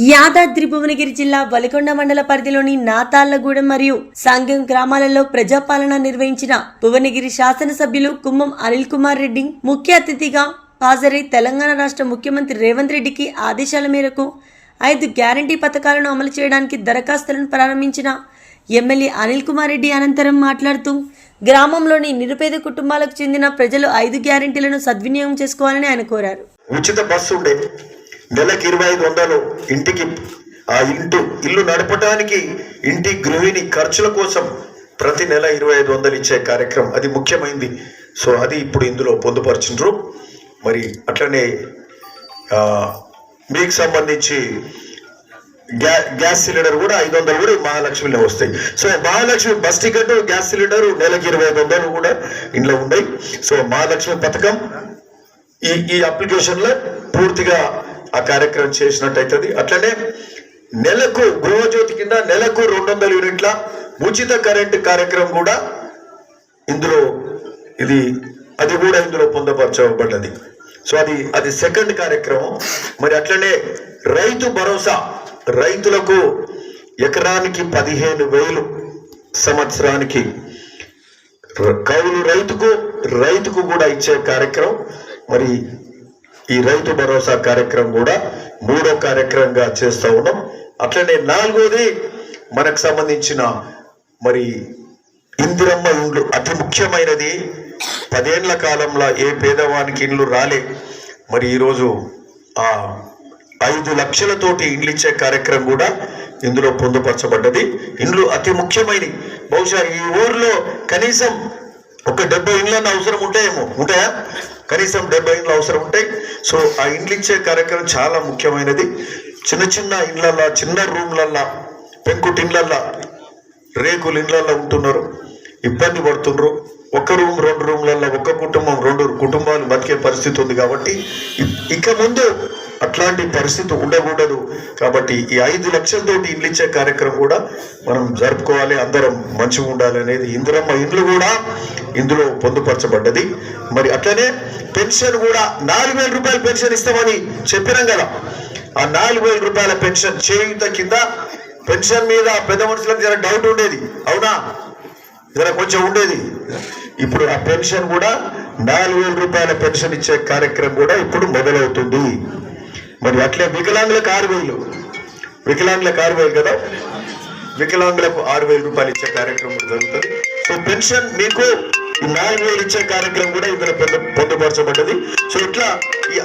యాదాద్రి భువనగిరి జిల్లా వలికొండ మండల పరిధిలోని నాతాళ్ళగూడెం మరియు సంఘం గ్రామాలలో ప్రజాపాలన నిర్వహించిన భువనగిరి శాసనసభ్యులు కుమ్మం అనిల్ కుమార్ రెడ్డి ముఖ్య అతిథిగా హాజరై తెలంగాణ రాష్ట్ర ముఖ్యమంత్రి రేవంత్ రెడ్డికి ఆదేశాల మేరకు ఐదు గ్యారంటీ పథకాలను అమలు చేయడానికి దరఖాస్తులను ప్రారంభించిన ఎమ్మెల్యే అనిల్ కుమార్ రెడ్డి అనంతరం మాట్లాడుతూ గ్రామంలోని నిరుపేద కుటుంబాలకు చెందిన ప్రజలు ఐదు గ్యారంటీలను సద్వినియోగం చేసుకోవాలని ఆయన కోరారు. ఉచిత బస్సు నెలకి ఇరవై ఐదు వందలు ఇంటికి ఆ ఇంటి ఇల్లు నడపడానికి ఇంటి గృహిణి ఖర్చుల కోసం ప్రతి నెల ఇరవై ఐదు వందలు ఇచ్చే కార్యక్రమం. అది ముఖ్యమైనది సో అది ఇప్పుడు ఇందులో పొందుపరిచిండ్రు. మరి అట్లనే మీకు సంబంధించి గ్యా గ్యాస్ సిలిండర్ కూడా ఐదు వందలు కూడా మహాలక్ష్మిలో వస్తాయి. So Mahalakshmi bus ticket gas cylinder నెలకి ఇరవై ఐదు వందలు కూడా ఇంట్లో ఉన్నాయి సో మహాలక్ష్మి పథకం ఈ ఈ అప్లికేషన్లో పూర్తిగా ఆ కార్యక్రమం చేసినట్టయితది. అట్లనే నెలకు గృహజ్యోతి కింద నెలకు రెండు వందల యూనిట్ల ఉచిత కరెంట్ కార్యక్రమం కూడా ఇందులో ఇది అది కూడా ఇందులో పొందపరచబడ్డది. సో అది అది సెకండ్ కార్యక్రమం. మరి అట్లనే రైతు భరోసా రైతులకు ఎకరానికి పదిహేను వేలు సంవత్సరానికి. కౌలు రైతుకు రైతుకు కూడా ఇచ్చే కార్యక్రమం. మరి ఈ రైతు భరోసా కార్యక్రమం కూడా మూడో కార్యక్రమంగా చేస్తూ ఉన్నాం. అట్లనే నాలుగోది మనకు సంబంధించిన మరి ఇందిరమ్మ ఇండ్లు. అతి ముఖ్యమైనది పదేళ్ళ కాలంలో ఏ పేదవానికి ఇండ్లు రాలే. మరి ఈరోజు ఆ ఐదు లక్షలతోటి ఇండ్లు ఇచ్చే కార్యక్రమం కూడా ఇందులో పొందుపరచబడ్డది. ఇండ్లు అతి ముఖ్యమైనవి. బహుశా ఈ ఊర్లో కనీసం ఇండ్లన్న అవసరం ఉంటాయేమో ఉంటాయా కనీసం డెబ్బై ఇండ్లు అవసరం ఉంటాయి సో ఆ ఇండ్లు ఇచ్చే కార్యక్రమం చాలా ముఖ్యమైనది. చిన్న చిన్న ఇండ్లల్లో చిన్న రూమ్లల్లో పెంకుటి ఇండ్లల్లో రేకులు ఇండ్లల్లో ఉంటున్నారు. ఇబ్బంది పడుతున్నారు ఒక రూమ్ రెండు రూమ్లలో ఒక కుటుంబం రెండు కుటుంబాలు బతికే పరిస్థితి ఉంది కాబట్టి ఇక ముందు అట్లాంటి పరిస్థితి ఉండకూడదు. కాబట్టి ఈ ఐదు లక్షలతోటి ఇండ్లు ఇచ్చే కార్యక్రమం కూడా మనం జరుపుకోవాలి. అందరం మంచిగా ఉండాలి అనేది ఇందిరమ్మ ఇండ్లు కూడా ఇందులో పొందుపరచబడ్డది. మరి అట్లనే పెన్షన్ కూడా నాలుగు వేల రూపాయల పెన్షన్ ఇస్తామని చెప్పినాం కదా. ఆ నాలుగు వేల రూపాయల పెన్షన్ చేయుత కింద పెన్షన్ మీద పెద్ద మనుషులకు జర డౌట్ ఉండేది. అవునా? జర కొంచెం ఉండేది. ఇప్పుడు ఆ పెన్షన్ కూడా నాలుగు వేల రూపాయల పెన్షన్ ఇచ్చే కార్యక్రమం కూడా ఇప్పుడు మొదలవుతుంది. మరి అట్లే వికలాంగులకు ఆరు వేలు. వికలాంగులకు ఆరు వేలు కదా? వికలాంగులకు ఆరు వేల రూపాయలు ఇచ్చే కార్యక్రమం జరుగుతుంది. సో పెన్షన్ మీకు నాలుగు వేలు ఇచ్చే కార్యక్రమం కూడా ఇందులో పొందుపరచబడ్డది. సో ఇట్లా ఈ